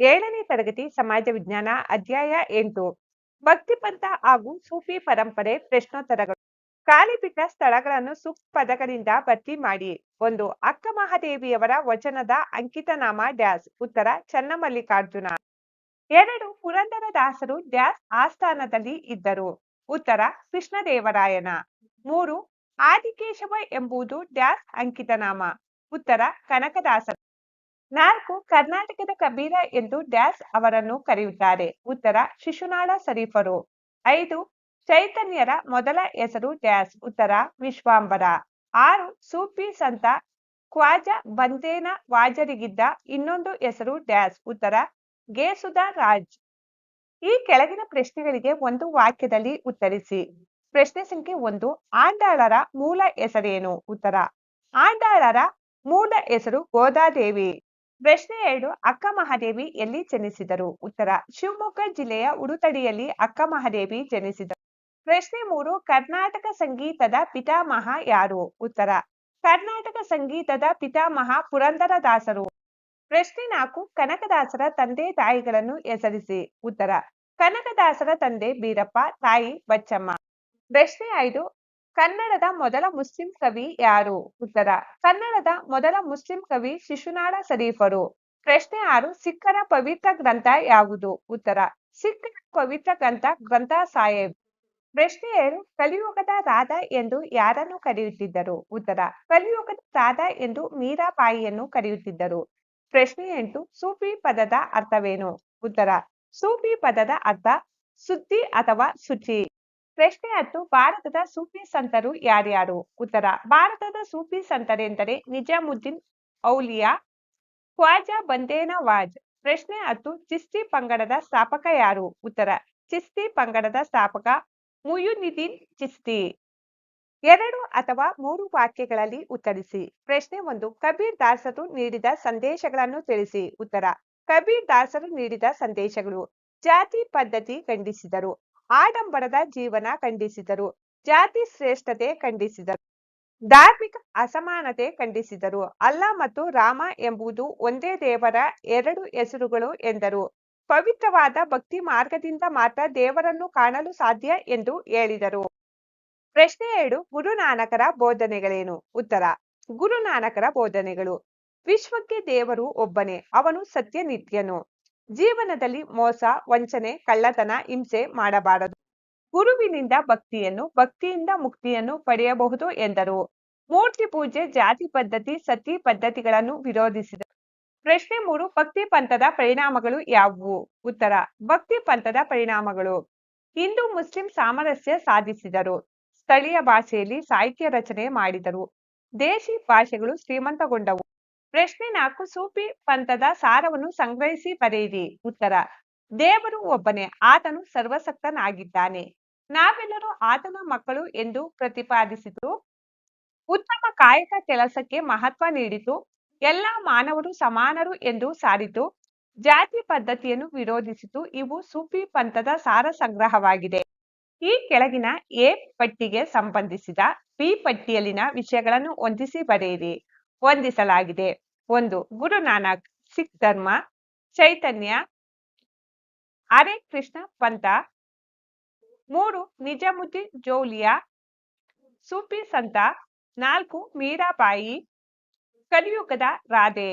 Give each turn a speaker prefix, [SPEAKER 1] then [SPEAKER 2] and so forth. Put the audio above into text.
[SPEAKER 1] ಏಳನೇ ತರಗತಿ ಸಮಾಜ ವಿಜ್ಞಾನ ಅಧ್ಯಾಯ ಎಂಟು. ಭಕ್ತಿ ಪಂಥ ಹಾಗೂ ಸೂಫಿ ಪರಂಪರೆ ಪ್ರಶ್ನೋತ್ತರಗಳು. ಖಾಲಿ ಬಿಟ್ಟ ಸ್ಥಳಗಳನ್ನು ಸೂಕ್ತ ಪದಗಳಿಂದ ಭರ್ತಿ ಮಾಡಿ. ಒಂದು ಅಕ್ಕ ಮಹಾದೇವಿಯವರ ವಚನದ ಅಂಕಿತ ನಾಮ ಡ್ಯಾಸ್. ಉತ್ತರ, ಚನ್ನಮಲ್ಲಿಕಾರ್ಜುನ. ಎರಡು ಪುರಂದರದಾಸರು ಡ್ಯಾಸ್ ಆಸ್ಥಾನದಲ್ಲಿ ಇದ್ದರು. ಉತ್ತರ, ಕೃಷ್ಣದೇವರಾಯನ. ಮೂರು, ಆದಿಕೇಶವ ಎಂಬುದು ಡ್ಯಾಸ್ ಅಂಕಿತನಾಮ. ಉತ್ತರ, ಕನಕದಾಸರು. ನಾಲ್ಕು, ಕರ್ನಾಟಕದ ಕಬೀರ ಎಂದು ಡ್ಯಾಸ್ ಅವರನ್ನು ಕರೆಯುತ್ತಾರೆ. ಉತ್ತರ, ಶಿಶುನಾಳ ಸರೀಫರು ಐದು, ಚೈತನ್ಯರ ಮೊದಲ ಹೆಸರು ಡ್ಯಾಸ್. ಉತ್ತರ, ವಿಶ್ವಾಂಬರ. ಆರು, ಸೂಫಿ ಸಂತ ಖ್ವಾಜ ಬಂದೇನ ವಾಜರಿಗಿದ್ದ ಇನ್ನೊಂದು ಹೆಸರು ಡ್ಯಾಸ್. ಉತ್ತರ ಗೇಸುದಾ ರಾಜ್. ಈ ಕೆಳಗಿನ ಪ್ರಶ್ನೆಗಳಿಗೆ ಒಂದು ವಾಕ್ಯದಲ್ಲಿ ಉತ್ತರಿಸಿ. ಪ್ರಶ್ನೆ ಸಂಖ್ಯೆ ಒಂದು, ಆಂಡಾಳರ ಮೂಲ ಹೆಸರೇನು? ಉತ್ತರ, ಆಂಡಾಳರ ಮೂಲ ಹೆಸರು ಗೋದಾದೇವಿ. ಪ್ರಶ್ನೆ ಎರಡು, ಅಕ್ಕ ಮಹಾದೇವಿ ಎಲ್ಲಿ ಜನಿಸಿದರು? ಉತ್ತರ, ಶಿವಮೊಗ್ಗ ಜಿಲ್ಲೆಯ ಉಡುತಡಿಯಲ್ಲಿ ಅಕ್ಕ ಮಹಾದೇವಿ ಜನಿಸಿದರು ಪ್ರಶ್ನೆ ಮೂರು, ಕರ್ನಾಟಕ ಸಂಗೀತದ ಪಿತಾಮಹ ಯಾರು? ಉತ್ತರ, ಕರ್ನಾಟಕ ಸಂಗೀತದ ಪಿತಾಮಹ ಪುರಂದರದಾಸರು. ಪ್ರಶ್ನೆ ನಾಲ್ಕು, ಕನಕದಾಸರ ತಂದೆ ತಾಯಿಗಳನ್ನು ಹೆಸರಿಸಿ. ಉತ್ತರ, ಕನಕದಾಸರ ತಂದೆ ಬೀರಪ್ಪ, ತಾಯಿ ಬಚ್ಚಮ್ಮ. ಪ್ರಶ್ನೆ ಐದು ಕನ್ನಡದ ಮೊದಲ ಮುಸ್ಲಿಂ ಕವಿ ಯಾರು? ಉತ್ತರ ಕನ್ನಡದ ಮೊದಲ ಮುಸ್ಲಿಂ ಕವಿ ಶಿಶುನಾಳ ಶರೀಫರು. ಪ್ರಶ್ನೆ ಆರು, ಸಿಖ್ಖರ ಪವಿತ್ರ ಗ್ರಂಥ ಯಾವುದು? ಉತ್ತರ, ಸಿಖ್ಖರ ಪವಿತ್ರ ಗ್ರಂಥ ಗ್ರಂಥ ಸಾಹೇಬ್. ಪ್ರಶ್ನೆ ಏಳು, ಕಲಿಯುಗದ ರಾಧ ಎಂದು ಯಾರನ್ನು ಕರೆಯುತ್ತಿದ್ದರು? ಉತ್ತರ, ಕಲಿಯುಗದ ರಾಧ ಎಂದು ಮೀರಾಬಾಯಿಯನ್ನು ಕರೆಯುತ್ತಿದ್ದರು. ಪ್ರಶ್ನೆ ಎಂಟು, ಸೂಫಿ ಪದದ ಅರ್ಥವೇನು? ಉತ್ತರ, ಸೂಫಿ ಪದದ ಅರ್ಥ ಸುದ್ದಿ ಅಥವಾ ಶುಚಿ. ಪ್ರಶ್ನೆ ಹತ್ತು ಭಾರತದ ಸೂಫಿ ಸಂತರು ಯಾರ್ಯಾರು? ಉತ್ತರ, ಭಾರತದ ಸೂಫಿ ಸಂತರೆಂದರೆ ನಿಜಾಮುದ್ದೀನ್, ಔಲಿಯಾ, ಖ್ವಾಜಾ ಬಂದೇನವಾಜ್. ಪ್ರಶ್ನೆ ಹತ್ತು ಚಿಸ್ತಿ ಪಂಗಡದ ಸ್ಥಾಪಕ ಯಾರು? ಉತ್ತರ, ಚಿಸ್ತಿ ಪಂಗಡದ ಸ್ಥಾಪಕ ಮುಯುನಿದ್ದೀನ್ ಚಿಸ್ತಿ. ಎರಡು ಅಥವಾ ಮೂರು ವಾಕ್ಯಗಳಲ್ಲಿ ಉತ್ತರಿಸಿ. ಪ್ರಶ್ನೆ ಒಂದು, ಕಬೀರ್ ದಾಸರು ನೀಡಿದ ಸಂದೇಶಗಳನ್ನು ತಿಳಿಸಿ. ಉತ್ತರ, ಕಬೀರ್ ದಾಸರು ನೀಡಿದ ಸಂದೇಶಗಳು ಜಾತಿ ಪದ್ಧತಿ ಖಂಡಿಸಿದರು. ಆಡಂಬರದ ಜೀವನ ಖಂಡಿಸಿದರು. ಜಾತಿ ಶ್ರೇಷ್ಠತೆ ಖಂಡಿಸಿದರು. ಧಾರ್ಮಿಕ ಅಸಮಾನತೆ ಖಂಡಿಸಿದರು. ಅಲ್ಲ ಮತ್ತು ರಾಮ ಎಂಬುದು ಒಂದೇ ದೇವರ ಎರಡು ಹೆಸರುಗಳು ಎಂದರು. ಪವಿತ್ರವಾದ ಭಕ್ತಿ ಮಾರ್ಗದಿಂದ ಮಾತ್ರ ದೇವರನ್ನು ಕಾಣಲು ಸಾಧ್ಯ ಎಂದು ಹೇಳಿದರು. ಪ್ರಶ್ನೆ ಎರಡು, ಗುರುನಾನಕರ ಬೋಧನೆಗಳೇನು? ಉತ್ತರ, ಗುರುನಾನಕರ ಬೋಧನೆಗಳು. ವಿಶ್ವಕ್ಕೆ ದೇವರು ಒಬ್ಬನೇ, ಅವನು ಸತ್ಯ ನಿತ್ಯನು ಜೀವನದಲ್ಲಿ ಮೋಸ, ವಂಚನೆ, ಕಳ್ಳತನ, ಹಿಂಸೆ ಮಾಡಬಾರದು. ಗುರುವಿನಿಂದ ಭಕ್ತಿಯನ್ನು, ಭಕ್ತಿಯಿಂದ ಮುಕ್ತಿಯನ್ನು ಪಡೆಯಬಹುದು ಎಂದರು. ಮೂರ್ತಿ ಪೂಜೆ ಜಾತಿ ಪದ್ಧತಿ, ಸತಿ ಪದ್ಧತಿಗಳನ್ನು ವಿರೋಧಿಸಿದರು ಪ್ರಶ್ನೆ ಮೂರು, ಭಕ್ತಿ ಪಂಥದ ಪರಿಣಾಮಗಳು ಯಾವುವು? ಉತ್ತರ, ಭಕ್ತಿ ಪಂಥದ ಪರಿಣಾಮಗಳು. ಹಿಂದೂ ಮುಸ್ಲಿಂ ಸಾಮರಸ್ಯ ಸಾಧಿಸಿದರು. ಸ್ಥಳೀಯ ಭಾಷೆಯಲ್ಲಿ ಸಾಹಿತ್ಯ ರಚನೆ ಮಾಡಿದರು. ದೇಶಿ ಭಾಷೆಗಳು ಶ್ರೀಮಂತಗೊಂಡವು. ಪ್ರಶ್ನೆ ನಾಲ್ಕು ಸೂಫಿ ಪಂಥದ ಸಾರವನ್ನು ಸಂಗ್ರಹಿಸಿ ಬರೆಯಿರಿ. ಉತ್ತರ, ದೇವರು ಒಬ್ಬನೇ, ಆತನು ಸರ್ವಸಕ್ತನಾಗಿದ್ದಾನೆ. ನಾವೆಲ್ಲರೂ ಆತನ ಮಕ್ಕಳು ಎಂದು ಪ್ರತಿಪಾದಿಸಿತು. ಉತ್ತಮ ಕಾಯಕ ಕೆಲಸಕ್ಕೆ ಮಹತ್ವ ನೀಡಿತು. ಎಲ್ಲ ಮಾನವರು ಸಮಾನರು ಎಂದು ಸಾರಿತು. ಜಾತಿ ಪದ್ಧತಿಯನ್ನು ವಿರೋಧಿಸಿತು. ಇವು ಸೂಫಿ ಪಂಥದ ಸಾರ ಸಂಗ್ರಹವಾಗಿದೆ. ಈ ಕೆಳಗಿನ ಎ ಪಟ್ಟಿಗೆ ಸಂಬಂಧಿಸಿದ ಬಿ ಪಟ್ಟಿಯಲ್ಲಿನ ವಿಷಯಗಳನ್ನು ಹೊಂದಿಸಿ ಬರೆಯಿರಿ. ಹೊಂದಿಸಲಾಗಿದೆ. ಒಂದು ಗುರು ನಾನಕ್ ಸಿಖ್ ಧರ್ಮ, ಚೈತನ್ಯ, ಹರೇ ಕೃಷ್ಣ ಪಂಥ. ಮೂರು, ನಿಜಾಮುದ್ದೀನ್ ಜೋಲಿಯಾ, ಸೂಫಿ ಸಂತ. ನಾಲ್ಕು, ಮೀರಾಬಾಯಿ, ಕಲಿಯುಗದ ರಾಧೆ.